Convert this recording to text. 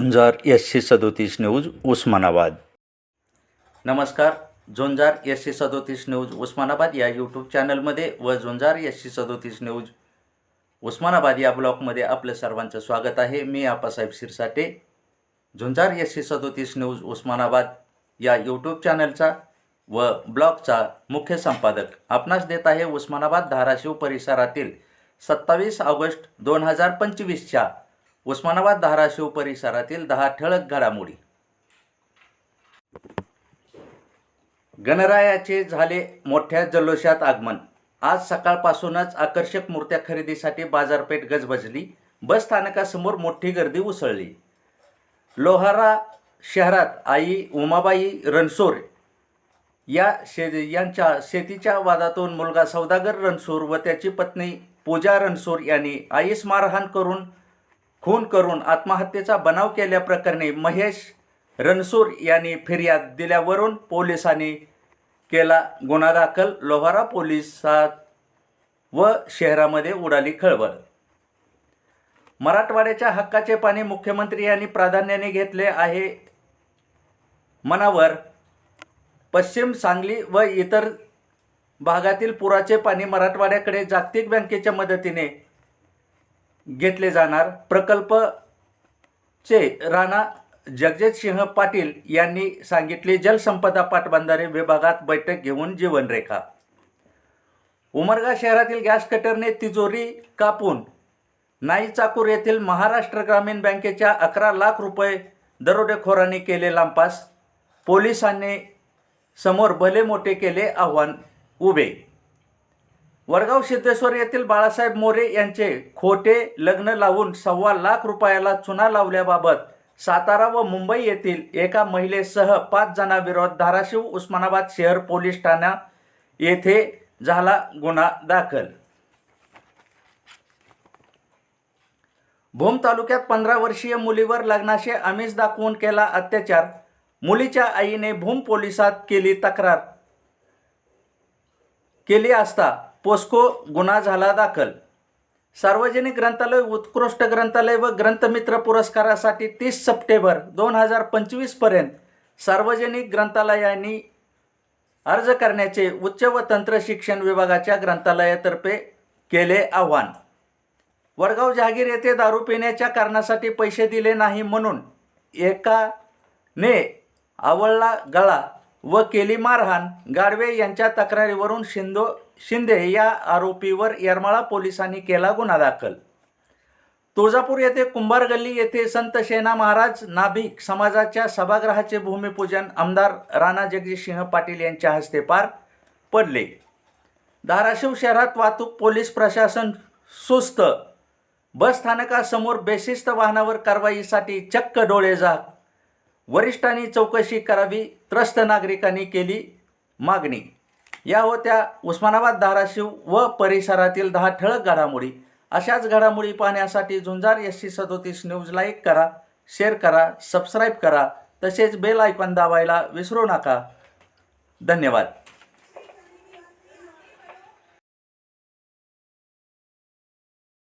झुंजार एसशे सदोतीस न्यूज उस्मानाबाद. नमस्कार झुंजार एसशे सदोतीस न्यूज उस्मानाबाद या यूट्यूब चॅनलमध्ये व झुंजार एसशे सदोतीस न्यूज उस्मानाबाद या ब्लॉगमध्ये आपलं सर्वांचं स्वागत आहे. मी आपासाहेब शिरसाटे. झुंजार एसशे सदोतीस न्यूज उस्मानाबाद या यूट्यूब चॅनलचा व ब्लॉगचा मुख्य संपादक आपणास देत आहे उस्मानाबाद धाराशिव परिसरातील सत्तावीस ऑगस्ट दोन हजार पंचवीसच्या उस्मानाबाद धाराशिव परिसरातील दहा ठळक घडामोडी. गणरायाचे झाले मोठ्या जल्लोषात आगमन. आज सकाळपासूनच आकर्षक मूर्त्या खरेदीसाठी बाजारपेठ गजबजली. बस स्थानकासमोर मोठी गर्दी उसळली. लोहारा शहरात आई उमाबाई रणसोर या शे यांच्या शेतीच्या वादातून मुलगा सौदागर रणसूर व त्याची पत्नी पूजा रणसूर यांनी आईस मारहाण करून खून करून आत्महत्येचा बनाव केल्याप्रकरणी महेश रणसूर यांनी फिर्याद दिल्यावरून पोलिसांनी केला गुन्हा दाखल. लोहारा पोलिसात व शहरामध्ये उडाली खळबळ. मराठवाड्याच्या हक्काचे पाणी मुख्यमंत्री यांनी प्राधान्याने घेतले आहे. मनावर पश्चिम सांगली व इतर भागातील पुराचे पाणी मराठवाड्याकडे जागतिक बँकेच्या मदतीने घेतले जाणार प्रकल्पचे राणा जगजितसिंह पाटील यांनी सांगितले जलसंपदा पाटबंधारे विभागात बैठक घेऊन जीवनरेखा. उमरगा शहरातील गॅस कटरने तिजोरी कापून नाई चाकूर येथील महाराष्ट्र ग्रामीण बँकेच्या अकरा लाख रुपये दरोडेखोरांनी केले लांपास पोलिसांनी समोर भले मोठे केले आव्हान उभे. वडगाव सिद्धेश्वर येथील बाळासाहेब मोरे यांचे खोटे लग्न लावून सव्वा लाख रुपयाला चुना लावल्याबाबत सातारा व मुंबई येथील एका महिलेसह पाच जणांविरोधात धाराशिव उस्मानाबाद शहर पोलीस ठाणा येथे झाला गुन्हा दाखल. भूम तालुक्यात पंधरा वर्षीय मुलीवर लग्नाशी आमिष दाखवून केला अत्याचार. मुलीच्या आईने भूम पोलिसात केली तक्रार. केली असता पोस्को गुन्हा झाला दाखल. सार्वजनिक ग्रंथालय उत्कृष्ट ग्रंथालय व ग्रंथमित्र पुरस्कारासाठी तीस सप्टेंबर दोन हजार पंचवीसपर्यंत सार्वजनिक ग्रंथालयांनी अर्ज करण्याचे उच्च व तंत्र शिक्षण विभागाच्या ग्रंथालयातर्फे केले आव्हान. वडगाव जहागीर येथे दारू पिण्याच्या कारणासाठी पैसे दिले नाही म्हणून एकाने आवळला गळा व केली मारहाण. गाडवे यांच्या तक्रारीवरून शिंदो शिंदे या आरोपीवर येरमाळा पोलिसांनी केला गुन्हा दाखल. तुळजापूर येथे कुंभार गल्ली येथे संत सेना महाराज नाभिक समाजाच्या सभागृहाचे भूमिपूजन आमदार राणा जगजितसिंह पाटील यांच्या हस्ते पार पडले. धाराशिव शहरात वाहतूक पोलीस प्रशासन सुस्त. बस स्थानकासमोर बेशिस्त वाहनावर कारवाईसाठी चक्क डोळे झाक वरिष्ठांनी चौकशी करावी त्रस्त नागरिकांनी केली मागणी. या होत्या उस्मानाबाद धाराशिव व परिसरातील दहा ठळक घडामोडी. अशाच घडामोडी पाहण्यासाठी झुंजार एस सी सदोतीस न्यूज लाईक करा शेअर करा सबस्क्राईब करा तसेच बेल आयकॉन दाबायला विसरू नका. धन्यवाद.